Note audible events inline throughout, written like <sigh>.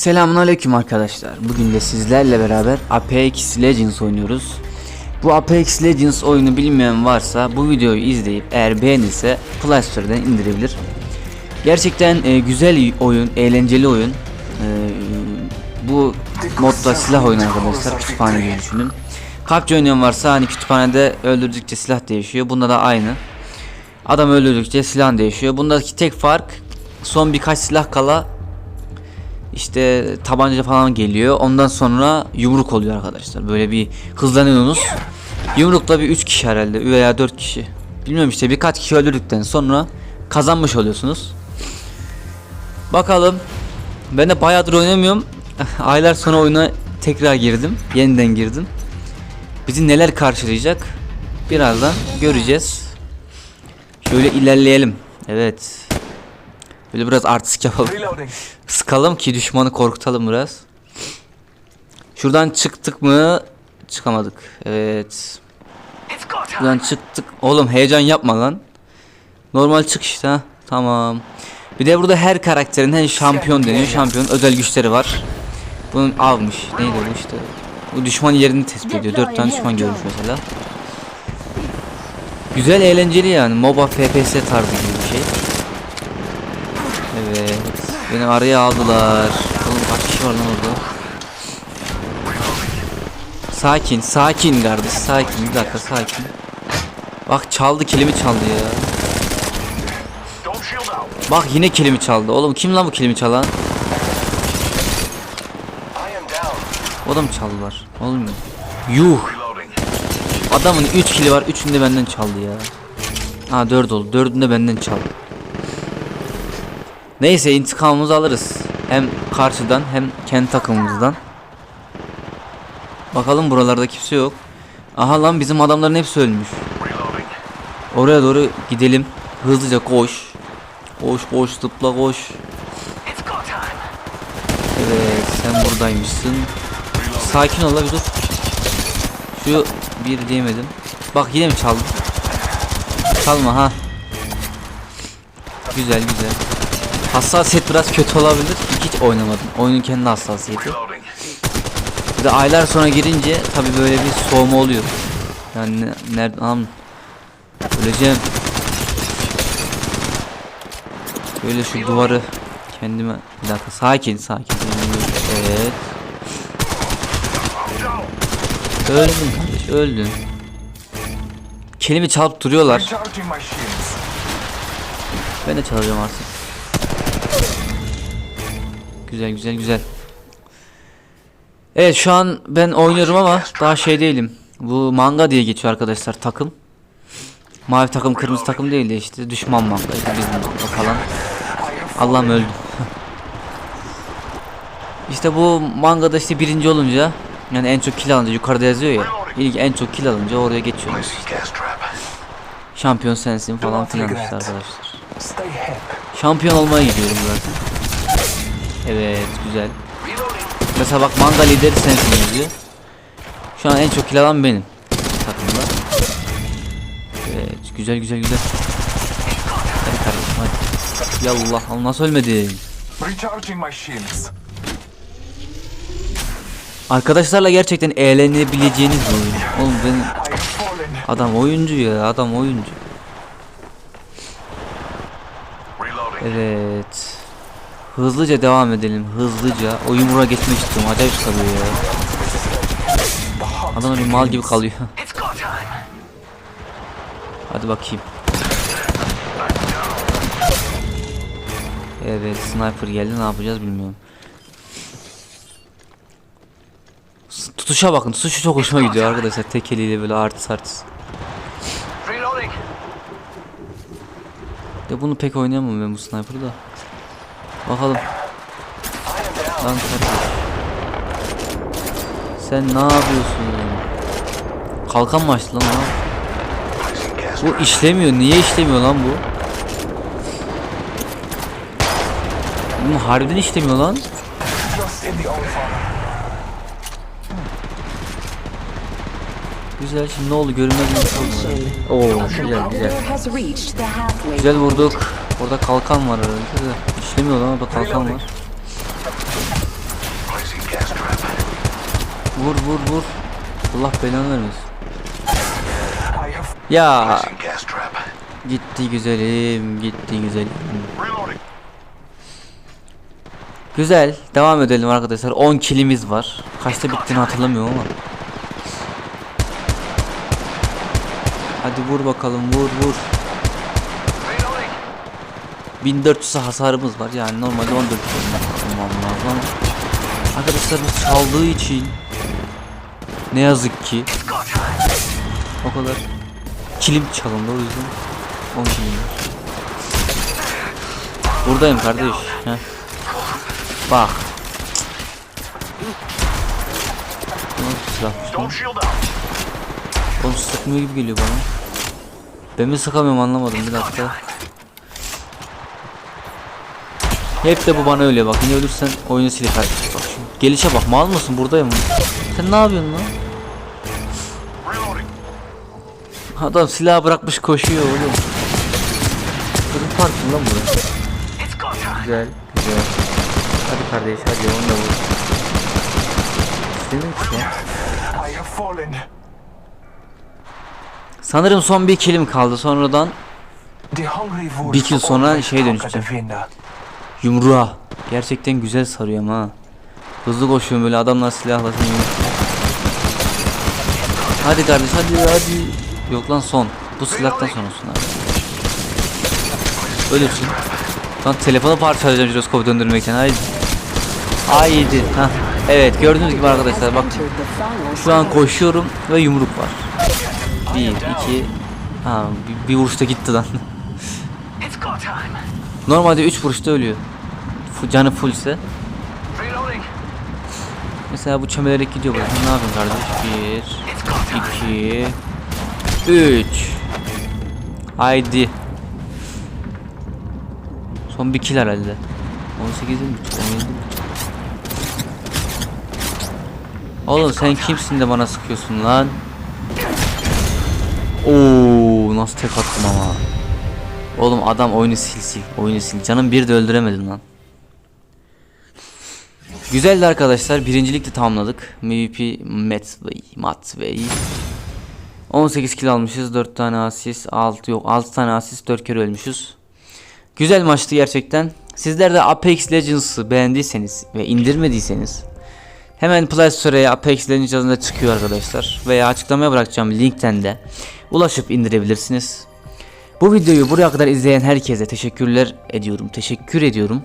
Selamünaleyküm arkadaşlar. Bugün de sizlerle beraber Apex Legends oynuyoruz. Bu Apex Legends oyunu bilmeyen varsa bu videoyu izleyip eğer beğenirse Play Store'dan indirebilir. Gerçekten e, güzel oyun, eğlenceli oyun. E, bu modda silah oyunu arkadaşlar. Kütüphane gibi düşünün. PUBG oynayan varsa hani kütüphanede öldürdükçe silah değişiyor. Bunda da aynı. Adam öldürdükçe silah değişiyor. Bundaki tek fark son birkaç silah kala işte tabanca falan geliyor. Ondan sonra yumruk oluyor arkadaşlar. Böyle bir hızlanıyorsunuz. Yumrukla bir 3 kişi herhalde veya 4 kişi. Bilmiyorum işte birkaç kişi öldürdükten sonra kazanmış oluyorsunuz. Bakalım. Ben de bayağıdır oynamıyorum. <laughs> Aylar sonra oyuna tekrar girdim. Yeniden girdim. Bizi neler karşılayacak? Birazdan göreceğiz. Şöyle ilerleyelim. Evet. Böyle biraz artistik yapalım. Sıkalım ki düşmanı korkutalım biraz. Şuradan çıktık mı? Çıkamadık. Evet. Şuradan çıktık. Oğlum heyecan yapma lan. Normal çık işte ha. Tamam. Bir de burada her karakterin her şampiyon deniyor. Şampiyon özel güçleri var. Bunun almış. Neydi bu işte. Bu düşman yerini tespit ediyor. 4 tane düşman görmüş mesela. Güzel eğlenceli yani. MOBA FPS tarzı gibi bir şey. Evet. Beni araya aldılar. Oğlum kaç kişi var lan orada? Sakin, sakin kardeş, sakin. Bir dakika, sakin. Bak çaldı, kilimi çaldı ya. Bak yine kilimi çaldı. Oğlum kim lan bu kilimi çalan? O da mı çaldılar? Oğlum yuh. Adamın 3 kili var, 3'ünü de benden çaldı ya. Ha 4 oldu. 4'ünü de benden çaldı. Neyse intikamımızı alırız. Hem karşıdan hem kendi takımımızdan. Bakalım buralarda kimse yok. Aha lan bizim adamların hepsi ölmüş. Oraya doğru gidelim. Hızlıca koş. Koş koş zıpla koş. Evet sen buradaymışsın. Sakin ol la dur. Şu bir diyemedim. Bak yine mi çaldı? Çalma ha. Güzel güzel. Hassasiyet biraz kötü olabilir. Hiç oynamadım. Oyunun kendi hassasiyeti. Bir de aylar sonra girince tabi böyle bir soğuma oluyor. Yani ne- nerede am öleceğim. Böyle şu duvarı kendime bir dakika sakin sakin. Evet. Öldün kardeş öldün. Kelimi çalıp duruyorlar. Ben de çalacağım artık. Güzel güzel güzel. Evet şu an ben oynuyorum ama daha şey değilim. Bu manga diye geçiyor arkadaşlar takım. Mavi takım kırmızı takım değil de işte düşman manga işte bizim manga falan. Allah'ım öldüm. <laughs> işte bu mangada işte birinci olunca yani en çok kill alınca yukarıda yazıyor ya. İlk en çok kill alınca oraya geçiyoruz. Şampiyon sensin falan filan işte arkadaşlar. Şampiyon olmaya gidiyorum zaten. Evet güzel. Mesela bak manga lideri sensin yazıyor. Şu an en çok kill alan benim takımda. Evet güzel güzel güzel. Hadi kardeşim hadi. Yallah Allah nasıl ölmedin? Arkadaşlarla gerçekten eğlenebileceğiniz bir oyun. Oğlum ben adam oyuncu ya adam oyuncu. Evet. Hızlıca devam edelim. Hızlıca. O yumruğa geçmek istiyorum. Acayip kalıyor ya. Adam öyle mal gibi kalıyor. <laughs> Hadi bakayım. Evet sniper geldi ne yapacağız bilmiyorum. Tutuşa bakın tutuşu çok hoşuma gidiyor arkadaşlar tek eliyle böyle artist artist. De bunu pek oynayamam ben bu sniper'ı da. Bakalım. Lan kardeş. Sen ne yapıyorsun? Kalkan mı açtı lan gas Bu işlemiyor. Niye işlemiyor lan bu? Bu harbiden işlemiyor lan. Güzel şimdi ne oldu görünmez mi oldu? Oo güzel güzel. Güzel vurduk. Orada kalkan var herhalde de. İşlemiyor lan orada kalkan var. Vur vur vur. Allah belanı vermesin. Ya gitti güzelim gitti güzelim. Güzel devam edelim arkadaşlar 10 kilimiz var. Kaçta bittiğini hatırlamıyorum ama. Hadi vur bakalım vur vur. Reloading. 1400 hasarımız var yani normalde 14 olmam lazım ama arkadaşlarımız çaldığı için ne yazık ki o kadar kilim çalındı o yüzden 10 kilim. Buradayım kardeş. Heh. Bak. Don't shield out. Oğlum sıkmıyor gibi geliyor bana. Ben mi sıkamıyorum anlamadım bir dakika. Hep de bu bana öyle bak. Yine ölürsen oyunu silip Bak şimdi. Gelişe bak mal mısın buradayım? Sen ne yapıyorsun lan? Adam silah bırakmış koşuyor oğlum. Kırın parkın lan burası. Güzel güzel. Hadi kardeş hadi onu da vur. İstemiyor ki lan. Sanırım son bir kilim kaldı sonradan Bir kill sonra the winner. Yumruğa. Gerçekten güzel sarıyorum ha. Hızlı koşuyorum böyle adamlar silahla seni Hadi kardeş hadi hadi. Yok lan son. Bu silahtan sonrasın abi. Ölürsün. Lan telefonu parçalayacağım jiroskopu döndürmekten haydi. Haydi. Ha. Evet gördüğünüz gibi arkadaşlar bak. Şu an koşuyorum ve yumruk var. Bir, iki. Ha, bir, bir vuruşta gitti lan. Normalde 3 vuruşta ölüyor. Canı full ise. Mesela bu çömelerek gidiyor burada. Ne yapayım kardeş? 1 2 3 Haydi. Son bir kill herhalde. 18 mi? 17 mi? Oğlum sen kimsin de bana sıkıyorsun lan? Oo nasıl tek attım ama. Oğlum adam oyunu sil sil. Oyunu sil. Canım bir de öldüremedin lan. Güzeldi arkadaşlar. Birincilik de tamamladık. MVP Matvey. Matvey. 18 kill almışız. 4 tane asist. 6 yok. 6 tane asist. 4 kere ölmüşüz. Güzel maçtı gerçekten. Sizler de Apex Legends'ı beğendiyseniz ve indirmediyseniz hemen Play Store'ya Apex Legends yazında çıkıyor arkadaşlar. Veya açıklamaya bırakacağım linkten de ulaşıp indirebilirsiniz. Bu videoyu buraya kadar izleyen herkese teşekkürler ediyorum. Teşekkür ediyorum.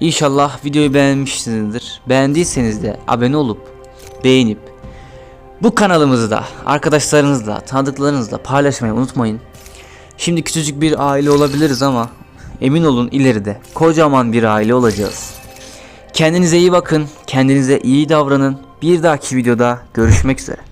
İnşallah videoyu beğenmişsinizdir. Beğendiyseniz de abone olup beğenip bu kanalımızı da arkadaşlarınızla, tanıdıklarınızla paylaşmayı unutmayın. Şimdi küçücük bir aile olabiliriz ama emin olun ileride kocaman bir aile olacağız. Kendinize iyi bakın, kendinize iyi davranın. Bir dahaki videoda görüşmek üzere.